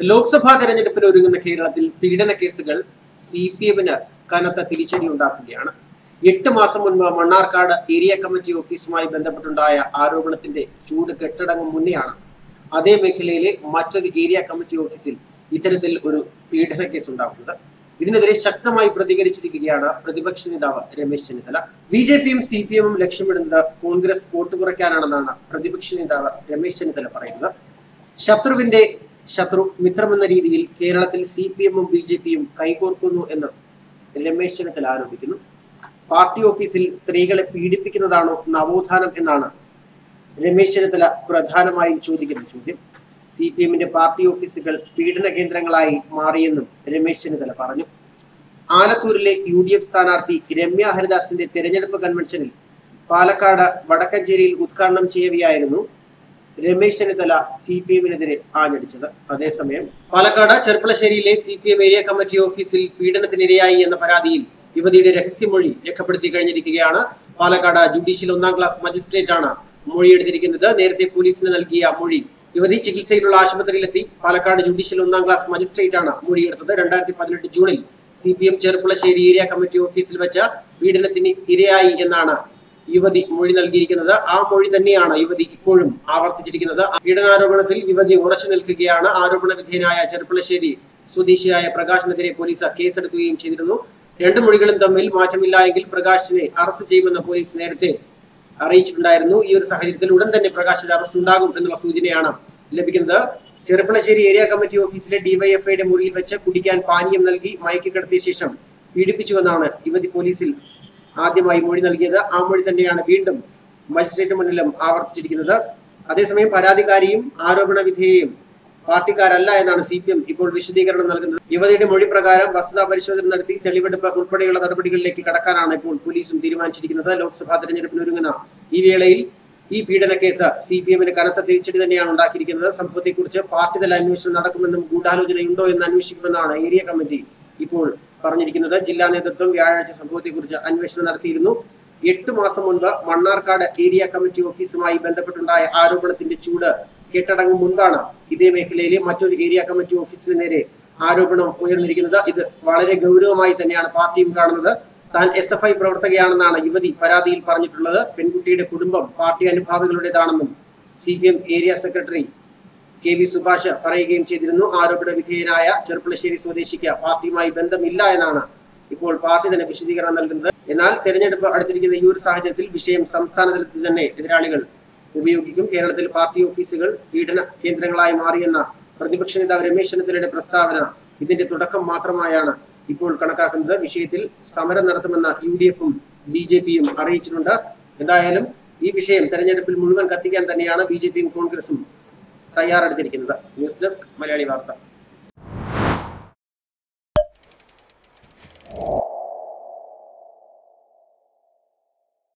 ലോക്സഭാ തെരഞ്ഞെടുപ്പിന് ഒരുങ്ങുന്ന കേരളത്തിൽ പീഡന കേസുകൾ സി പി എമ്മിന് കനത്ത തിരിച്ചടി ഉണ്ടാക്കുകയാണ് എട്ട് മാസം മുൻപ് മണ്ണാർക്കാട് ഏരിയ കമ്മിറ്റി ഓഫീസുമായി ബന്ധപ്പെട്ടുണ്ടായ ആരോപണത്തിന്റെ ചൂട് കെട്ടടങ്ങും മുന്നെയാണ്. അതേ മേഖലയിലെ മറ്റൊരു ഏരിയ കമ്മിറ്റി ഓഫീസിൽ ഇത്തരത്തിൽ ഒരു പീഡന കേസ് ഉണ്ടാകുന്നത്. ഇതിനെതിരെ ശക്തമായി പ്രതികരിച്ചിരിക്കുകയാണ് പ്രതിപക്ഷ നേതാവ് രമേശ് ചെന്നിത്തല. ബി ജെ പിയും സി പി എമ്മും ലക്ഷ്യമിടുന്നത് കോൺഗ്രസ് വോട്ട് കുറയ്ക്കാനാണെന്നാണ് പ്രതിപക്ഷ നേതാവ് രമേശ് ചെന്നിത്തല പറയുന്നത്. ശത്രുവിന്റെ ശത്രു മിത്രമെന്ന രീതിയിൽ കേരളത്തിൽ സി പി എമ്മും ബി ജെ പിയും കൈകോർക്കുന്നു എന്ന് രമേശ് ചെന്നിത്തല ആരോപിക്കുന്നു. പാർട്ടി ഓഫീസിൽ സ്ത്രീകളെ പീഡിപ്പിക്കുന്നതാണോ നവോത്ഥാനം എന്നാണ് രമേശ് ചെന്നിത്തല പ്രധാനമായും ചോദിക്കുന്ന ചോദ്യം. സി പി എമ്മിന്റെ പാർട്ടി ഓഫീസുകൾ പീഡന കേന്ദ്രങ്ങളായി മാറിയെന്നും രമേശ് ചെന്നിത്തല പറഞ്ഞു. ആലത്തൂരിലെ യു ഡി എഫ് സ്ഥാനാർത്ഥി രമ്യ ഹരിദാസിന്റെ തെരഞ്ഞെടുപ്പ് കൺവെൻഷനിൽ പാലക്കാട് വടക്കഞ്ചേരിയിൽ ഉദ്ഘാടനം ചെയ്യവെയായിരുന്നു രമേശ് ചെന്നിത്തല സി പി എമ്മിനെതിരെ ആഞ്ഞടിച്ചത്. അതേസമയം Palakkad ചെർപ്പളശ്ശേരിയിലെ C P M area committee ഓഫീസിൽ പീഡനത്തിനിരയായി എന്ന പരാതിയിൽ യുവതിയുടെ രഹസ്യമൊഴി രേഖപ്പെടുത്തി കഴിഞ്ഞിരിക്കുകയാണ്. പാലക്കാട് ജുഡീഷ്യൽ ഒന്നാം ക്ലാസ് മജിസ്ട്രേറ്റ് ആണ് മൊഴിയെടുത്തിരിക്കുന്നത്. നേരത്തെ പോലീസിന് നൽകിയ മൊഴി യുവതി ചികിത്സയിലുള്ള ആശുപത്രിയിലെത്തി പാലക്കാട് ജുഡീഷ്യൽ ഒന്നാം ക്ലാസ് മജിസ്ട്രേറ്റ് ആണ് മൊഴിയെടുത്തത്. രണ്ടായിരത്തി പതിനെട്ട് ജൂണിൽ C P M Cherpulassery area committee ഓഫീസിൽ വെച്ച പീഡനത്തിന് ഇരയായി എന്നാണ് യുവതി മൊഴി നൽകിയിരിക്കുന്നത്. ആ മൊഴി തന്നെയാണ് യുവതി ഇപ്പോഴും ആവർത്തിച്ചിരിക്കുന്നത്. പീഡനാരോപണത്തിൽ യുവതി ഉറച്ചു നിൽക്കുകയാണ്. ആരോപണ വിധേയനായ ചെറുപ്പളശ്ശേരി സ്വദേശിയായ പ്രകാശിനെതിരെ പോലീസ് കേസെടുക്കുകയും ചെയ്തിരുന്നു. രണ്ട് മൊഴികളും തമ്മിൽ മാറ്റമില്ല എങ്കിൽ പ്രകാശിനെ അറസ്റ്റ് ചെയ്യുമെന്ന് പോലീസ് നേരത്തെ അറിയിച്ചിട്ടുണ്ടായിരുന്നു. ഈ ഒരു സാഹചര്യത്തിൽ ഉടൻ തന്നെ പ്രകാശിന്റെ അറസ്റ്റ് ഉണ്ടാകും എന്നുള്ള സൂചനയാണ് ലഭിക്കുന്നത്. ചെറുപ്പളശ്ശേരി ഏരിയ കമ്മിറ്റി ഓഫീസിലെ ഡിവൈഎഫ്ഐയുടെ മുറിയിൽ വെച്ച് കുടിക്കാൻ പാനീയം നൽകി മയക്കി കിടത്തിയ ശേഷം പീഡിപ്പിച്ചുവെന്നാണ് യുവതി പോലീസിൽ ആദ്യമായി മൊഴി നൽകിയത് ആ മൊഴി തന്നെയാണ് വീണ്ടും മജിസ്ട്രേറ്റ് മുന്നിലും ആവർത്തിച്ചിരിക്കുന്നത്. അതേസമയം പരാതിക്കാരിയും ആരോപണ വിധേയയും പാർട്ടിക്കാരല്ല എന്നാണ് സി പി എം ഇപ്പോൾ വിശദീകരണം നൽകുന്നത്. യുവതിയുടെ മൊഴി പ്രകാരം വസ്തുതാ പരിശോധന നടത്തി തെളിവെടുപ്പ് ഉൾപ്പെടെയുള്ള നടപടികളിലേക്ക് കടക്കാനാണ് ഇപ്പോൾ പോലീസും തീരുമാനിച്ചിരിക്കുന്നത്. ലോക്സഭാ തെരഞ്ഞെടുപ്പിന് ഒരുങ്ങുന്ന ഈ വേളയിൽ ഈ പീഡന കേസ് സി പി എമ്മിന് കനത്ത തിരിച്ചടി തന്നെയാണ് ഉണ്ടാക്കിയിരിക്കുന്നത്. സംഭവത്തെക്കുറിച്ച് പാർട്ടി തല അന്വേഷണം നടക്കുമെന്നും ഗൂഢാലോചനയുണ്ടോ എന്ന് അന്വേഷിക്കുമെന്നാണ് ഏരിയ കമ്മിറ്റി ഇപ്പോൾ പറഞ്ഞിരിക്കുന്നത് ജില്ലാ നേതൃത്വം വ്യാഴാഴ്ച സംഭവത്തെക്കുറിച്ച് അന്വേഷണം നടത്തിയിരുന്നു. എട്ട് മാസം മുൻപ് മണ്ണാർക്കാട് ഏരിയ കമ്മിറ്റി ഓഫീസുമായി ബന്ധപ്പെട്ടുണ്ടായ ആരോപണത്തിന്റെ ചൂട് കെട്ടടങ്ങും മുൻപാണ് ഇതേ മേഖലയിലെ മറ്റൊരു ഏരിയ കമ്മിറ്റി ഓഫീസിന് നേരെ ആരോപണം ഉയർന്നിരിക്കുന്നത്. ഇത് വളരെ ഗൗരവമായി തന്നെയാണ് പാർട്ടിയും കാണുന്നത്. താൻ എസ് എഫ് ഐ പ്രവർത്തകയാണെന്നാണ് യുവതി പരാതിയിൽ പറഞ്ഞിട്ടുള്ളത്. പെൺകുട്ടിയുടെ കുടുംബം party അനുഭാവികളുടേതാണെന്നും C area secretary K V Subhash പറയുകയും ചെയ്തിരുന്നു. ആരോപണ വിധേയനായ ചെറുപ്പളശ്ശേരി സ്വദേശിക്ക് പാർട്ടിയുമായി ബന്ധമില്ല എന്നാണ് ഇപ്പോൾ പാർട്ടി തന്നെ വിശദീകരണം നൽകുന്നത്. എന്നാൽ തെരഞ്ഞെടുപ്പ് അടുത്തിരിക്കുന്ന ഈ ഒരു സാഹചര്യത്തിൽ വിഷയം സംസ്ഥാന തലത്തിൽ തന്നെ എതിരാളികൾ ഉപയോഗിക്കും. കേരളത്തിൽ പാർട്ടി ഓഫീസുകൾ പീഡന കേന്ദ്രങ്ങളായി മാറിയെന്ന പ്രതിപക്ഷ നേതാവ് രമേശ് ചെന്നിത്തലയുടെ പ്രസ്താവന ഇതിന്റെ തുടക്കം മാത്രമായാണ് ഇപ്പോൾ കണക്കാക്കുന്നത്. വിഷയത്തിൽ സമരം നടത്തുമെന്ന യു ഡി എഫും ബി ജെ പിയും അറിയിച്ചിട്ടുണ്ട്. എന്തായാലും ഈ വിഷയം തെരഞ്ഞെടുപ്പിൽ മുഴുവൻ കത്തിക്കാൻ തന്നെയാണ് ബി ജെ പിയും കോൺഗ്രസും തയ്യാറെടുത്തിരിക്കുന്നത്. ന്യൂസ് ഡെസ്ക് മലയാളി വാർത്ത.